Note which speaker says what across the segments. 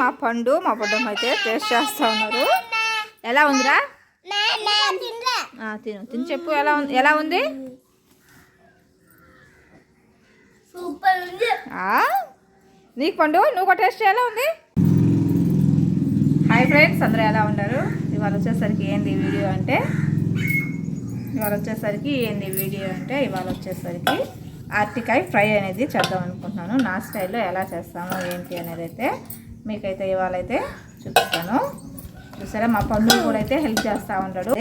Speaker 1: మా పండు మా బుడ్డమ్మ అయితే టేస్ట్ చేస్తూ ఉన్నారు. ఎలా ఉందిరా? తిను. తిని చెప్పు ఎలా ఉంది ఎలా ఉంది?
Speaker 2: సూపర్
Speaker 1: నీకు పండు నువ్వు కూడా టేస్ట్ ఎలా ఉంది? హాయ్ ఫ్రెండ్స్ అందరూ ఎలా ఉన్నారు? ఇవాళ వచ్చేసరికి ఏంది వీడియో అంటే? ఇవాళ వచ్చేసరికి ఏంది వీడియో అంటే ఇవాళ వచ్చేసరికి అరటికాయ ఫ్రై అనేది చేద్దాం అనుకుంటున్నాను. నా స్టైల్లో ఎలా చేస్తాము ఏంటి అనేది అయితే మీకైతే ఇవాళ అయితే చూపిస్తాను. చూసారా? మా పండు కూడా అయితే హెల్ప్ చేస్తూ ఉంటాడు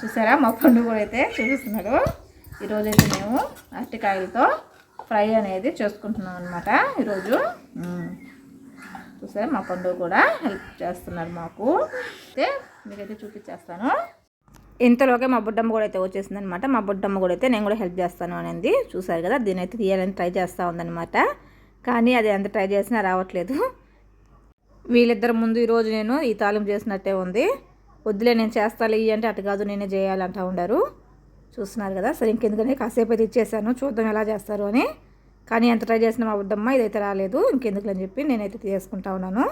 Speaker 1: చూసారా? మా పండు కూడా అయితే చూపిస్తున్నాడు. ఈరోజు అయితే మేము అరటికాయలతో ఫ్రై అనేది చేసుకుంటున్నాం అనమాట ఈరోజు. చూసారా? మా పండు కూడా హెల్ప్ చేస్తున్నారు మాకు. అయితే మీకైతే చూపించేస్తాను. ఇంతలోకే మా బుడ్డమ్మ కూడా అయితే వచ్చేసింది అనమాట మా బుడ్డమ్మ కూడా అయితే నేను కూడా హెల్ప్ చేస్తాను అనేది. చూసారు కదా? దీని అయితే తీయాలని ట్రై చేస్తూ ఉందనమాట కానీ అది ఎంత ట్రై చేసినా రావట్లేదు. వీళ్ళిద్దరు ముందు ఈరోజు నేను ఈ తాలింపు చేసినట్టే ఉంది. వద్దులే నేను చేస్తాను ఇవి అంటే అటు కాదు నేనే చేయాలంటా ఉండారు. చూస్తున్నారు కదా? సరే ఇంకెందుకని కాసేపు అయితే ఇచ్చేసాను. చూద్దాం ఎలా చేస్తారు అని. కానీ ఎంత ట్రై చేసినా మా బుడ్డమ్మ ఇదైతే రాలేదు. ఇంకెందుకులని చెప్పి నేనైతే తీసుకుంటా ఉన్నాను.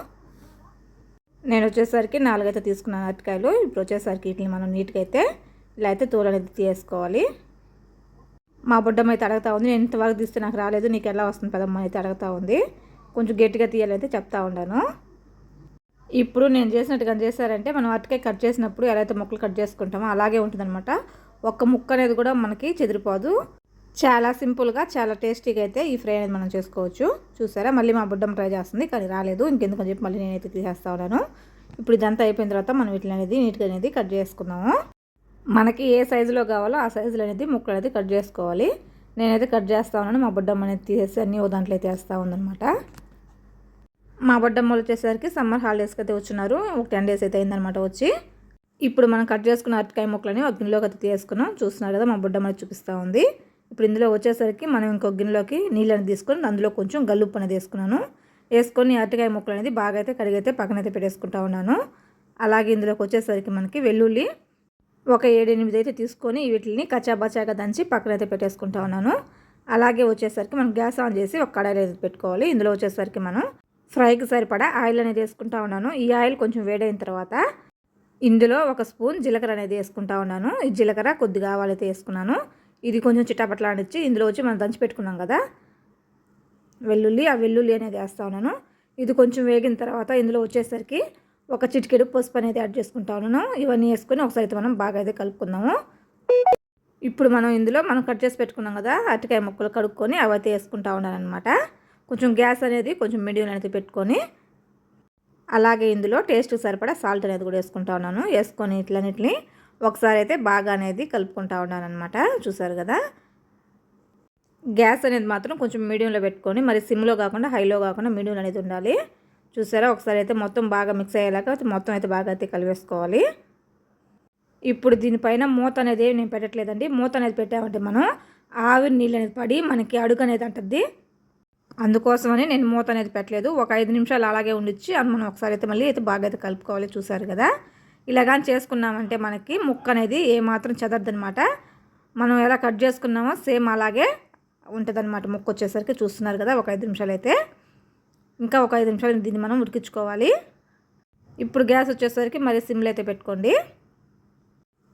Speaker 1: నేను వచ్చేసరికి నాలుగైతే తీసుకున్నాను అరటికాయలు. ఇప్పుడు వచ్చేసరికి వీటిని మనం నీట్గా అయితే ఇలా అయితే తోలు అనేది తీసుకోవాలి మా బుడ్డమ్మ అయితే అడుగుతా ఉంది. నేను ఇంతవరకు తీస్తే నాకు రాలేదు. నీకు ఎలా వస్తుంది పెద్దమ్మ అయితే అడుగుతా ఉంది. కొంచెం గట్టిగా తీయాలైతే చెప్తా ఉన్నాను ఇప్పుడు నేను చేసినట్టుగా చేశారంటే మనం అరటికాయ కట్ చేసినప్పుడు ఎలా అయితే ముక్కలు కట్ చేసుకుంటామో అలాగే ఉంటుందన్నమాట. ఒక్క ముక్క అనేది కూడా మనకి చెదిరిపోదు. చాలా సింపుల్గా చాలా టేస్టీగా అయితే ఈ ఫ్రై అనేది మనం చేసుకోవచ్చు. చూసారా? మళ్ళీ మా బుడ్డం ట్రై చేస్తుంది కానీ రాలేదు. ఇంకెందుకని చెప్పి మళ్ళీ నేనైతే తీసేస్తా ఉన్నాను. ఇప్పుడు ఇదంతా అయిపోయిన తర్వాత మనం వీటిని అనేది నీట్గా అనేది కట్ చేసుకుందాము. మనకి ఏ సైజులో కావాలో ఆ సైజులో అనేది ముక్కలు అనేది కట్ చేసుకోవాలి. నేనైతే కట్ చేస్తా ఉన్నాను మా బుడ్డమ్మ అనేది తీసేసి అన్నీ ఓ దాంట్లో అయితే వేస్తూ ఉందన్నమాట. మా బొడ్డమ్మలు వచ్చేసరికి సమ్మర్ హాలిడేస్కి అయితే వచ్చినారు. ఒక టెన్ డేస్ అయితే అయిందనమాట వచ్చి. ఇప్పుడు మనం కట్ చేసుకున్న అరటికాయ ముక్కలని ఒక గిన్నెలోకి అయితే తీసుకున్నాం. చూస్తున్నారు కదా మా బొడ్డమ్మ చూపిస్తూ ఉంది. ఇప్పుడు ఇందులో వచ్చేసరికి మనం ఇంకొక గిన్నెలోకి నీళ్ళని తీసుకొని అందులో కొంచెం గల్లుప్పు అనేది వేసుకున్నాను. వేసుకొని అరటికాయ ముక్కలు అనేది బాగా అయితే కడిగైతే పక్కనైతే పెట్టేసుకుంటా ఉన్నాను. అలాగే ఇందులోకి వచ్చేసరికి మనకి వెల్లుల్లి ఒక ఏడెనిమిది అయితే తీసుకొని వీటిని కచాబచాగా దంచి పక్కనైతే పెట్టేసుకుంటా ఉన్నాను. అలాగే వచ్చేసరికి మనం గ్యాస్ ఆన్ చేసి ఒక కడాయి పెట్టుకోవాలి. ఇందులో వచ్చేసరికి మనం ఫ్రైకి సరిపడా ఆయిల్ అనేది వేసుకుంటా ఉన్నాను. ఈ ఆయిల్ కొంచెం వేడైన తర్వాత ఇందులో ఒక స్పూన్ జీలకర్ర అనేది వేసుకుంటా ఉన్నాను. ఈ జీలకర్ర కొద్దిగా ఆవాలైతే వేసుకున్నాను. ఇది కొంచెం చిట్టపట్లాడిచ్చి ఇందులో వచ్చి మనం దంచి పెట్టుకున్నాం కదా? వెల్లుల్లి ఆ వెల్లుల్లి అనేది వేస్తా ఉన్నాను. ఇది కొంచెం వేగిన తర్వాత ఇందులో వచ్చేసరికి ఒక చిటికెడు పసుపు అనేది యాడ్ చేసుకుంటా ఉన్నాను. ఇవన్నీ వేసుకొని ఒకసారి అయితే మనం బాగా అయితే కలుపుకుందాము. ఇప్పుడు మనం ఇందులో మనం కట్ చేసి పెట్టుకున్నాం కదా? అరటికాయ ముక్కలు కడుక్కొని అవైతే వేసుకుంటా ఉన్నాను అనమాట కొంచెం గ్యాస్ అనేది కొంచెం మీడియం అనేది పెట్టుకొని అలాగే ఇందులో టేస్ట్ సరిపడా సాల్ట్ అనేది కూడా వేసుకుంటా ఉన్నాను. వేసుకొని ఇట్లన్నిటిని ఒకసారి అయితే బాగా అనేది కలుపుకుంటా ఉన్నాను అనమాట చూసారు కదా? గ్యాస్ అనేది మాత్రం కొంచెం మీడియంలో పెట్టుకొని మరి సిమ్లో కాకుండా హైలో కాకుండా మీడియం అనేది ఉండాలి. చూసారా? ఒకసారి అయితే మొత్తం బాగా మిక్స్ అయ్యేలాగా మొత్తం అయితే బాగా అయితే కలిపేసుకోవాలి. ఇప్పుడు దీనిపైన మూత అనేది నేను పెట్టట్లేదండి. మూత అనేది పెట్టామంటే మనం ఆవిరి నీళ్ళు అనేది పడి మనకి అడుగు అనేది అంటుంది అందుకోసమని నేను మూత అనేది పెట్టలేదు. ఒక ఐదు నిమిషాలు అలాగే ఉండిచ్చి అది మనం ఒకసారి అయితే మళ్ళీ అయితే బాగా అయితే కలుపుకోవాలి చూసారు కదా. ఇలాగాని చేసుకున్నామంటే మనకి ముక్క అనేది ఏమాత్రం చెదరదనమాట మనం ఎలా కట్ చేసుకున్నామో సేమ్ అలాగే ఉంటుందన్నమాట. ముక్క వచ్చేసరికి చూస్తున్నారు కదా ఒక ఐదు నిమిషాలు అయితే. ఇంకా ఒక ఐదు నిమిషాలు దీన్ని మనం ఉడికించుకోవాలి. ఇప్పుడు గ్యాస్ వచ్చేసరికి మరి సిమ్లో అయితే పెట్టుకోండి.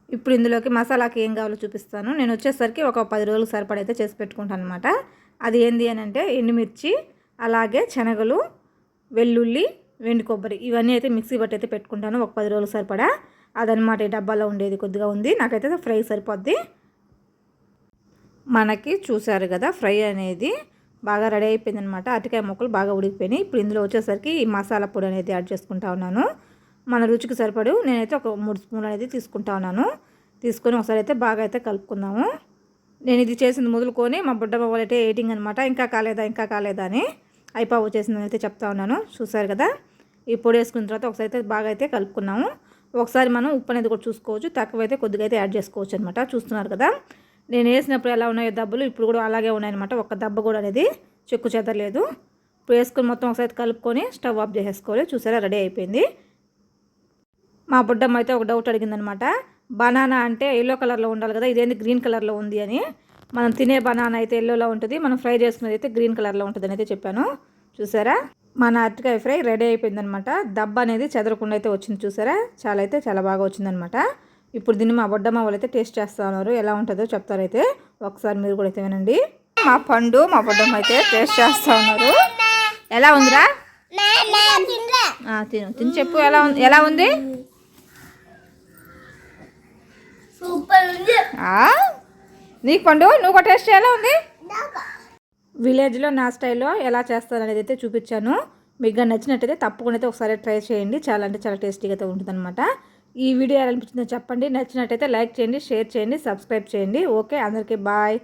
Speaker 1: ఇప్పుడు ఇందులోకి మసాలాకి ఏం కావాలో చూపిస్తాను. నేను వచ్చేసరికి ఒక పది రోజులకు సరిపడైతే చేసి పెట్టుకుంటాను అనమాట అది ఏంది అని అంటే ఎండుమిర్చి అలాగే శనగలు వెల్లుల్లి వెండి కొబ్బరి. ఇవన్నీ అయితే మిక్సీ బట్టి అయితే పెట్టుకుంటాను. ఒక పది రోజులు సరిపడా. అదనమాట ఈ డబ్బాలో ఉండేది కొద్దిగా ఉంది. నాకైతే ఫ్రై సరిపోద్ది. మనకి చూశారు కదా ఫ్రై అనేది బాగా రెడీ అయిపోయింది అనమాట అరటికాయ ముక్కలు బాగా ఉడికిపోయినాయి. ఇప్పుడు ఇందులో వచ్చేసరికి ఈ మసాలా పొడి అనేది యాడ్ చేసుకుంటా ఉన్నాను. మన రుచికి సరిపడు నేనైతే ఒక మూడు స్పూన్లు అనేది తీసుకుంటా ఉన్నాను. తీసుకొని ఒకసారి అయితే బాగా అయితే కలుపుకుందాము. నేను ఇది చేసింది మొదలుకొని మా బుడ్డమ్మ వాళ్ళైతే ఎయిటింగ్ అనమాట ఇంకా కాలేదా ఇంకా కాలేదా అని అయిపో వచ్చేసిందని అయితే చెప్తా ఉన్నాను. చూసారు కదా? ఈ పొడి వేసుకున్న తర్వాత ఒకసారి అయితే బాగా అయితే కలుపుకున్నాము. ఒకసారి మనం ఉప్పు అనేది కూడా చూసుకోవచ్చు. తక్కువైతే కొద్దిగా అయితే యాడ్ చేసుకోవచ్చు అనమాట చూస్తున్నారు కదా? నేను వేసినప్పుడు ఎలా ఉన్నాయో దెబ్బలు ఇప్పుడు కూడా అలాగే ఉన్నాయన్నమాట ఒక దెబ్బ కూడా అనేది చెక్కు చెదరలేదు ఇప్పుడు వేసుకొని మొత్తం ఒకసారి కలుపుకొని స్టవ్ ఆఫ్ చేసేసుకోవాలి. చూసారా? రెడీ అయిపోయింది. మా బుడ్డమ్మ అయితే ఒక డౌట్ అడిగిందనమాట బనానా అంటే ఎల్లో కలర్లో ఉండాలి కదా ఇదేంది గ్రీన్ కలర్లో ఉంది అని. మనం తినే బనానా అయితే ఎల్లోలో ఉంటుంది మనం ఫ్రై చేసుకునేది అయితే గ్రీన్ కలర్లో ఉంటుంది అని అయితే చెప్పాను. చూసారా? మన అరటికాయ ఫ్రై రెడీ అయిపోయిందనమాట దబ్బ అనేది చెదరకుండా అయితే వచ్చింది చూసారా? చాలా అయితే చాలా బాగా వచ్చిందనమాట ఇప్పుడు దీన్ని మా బొడ్డమ్మ వాళ్ళు అయితే టేస్ట్ చేస్తా ఉన్నారు. ఎలా ఉంటుందో చెప్తారైతే ఒకసారి మీరు కూడా అయితే వినండి. మా పండు మా బొడ్డమ్మ అయితే టేస్ట్ చేస్తా ఉన్నారు. ఎలా ఉందిరా? తిను. తిని చెప్పు ఎలా ఉంది ఎలా ఉంది
Speaker 2: సూపర్ ఉంది
Speaker 1: ఆ? నీకు పండు నువ్వు కూడా టేస్ట్ ఎలా ఉంది? విలేజ్లో నా స్టైల్లో ఎలా చేస్తాను అనేది అయితే చూపించాను. మీకు నచ్చినట్టయితే తప్పకుండా అయితే ఒకసారి ట్రై చేయండి. చాలా అంటే చాలా టేస్టీగా అయితే ఉంటుందన్నమాట. ఈ వీడియో ఎలా అనిపించిందో చెప్పండి. నచ్చినట్టయితే లైక్ చేయండి షేర్ చేయండి సబ్స్క్రైబ్ చేయండి. ఓకే అందరికీ బాయ్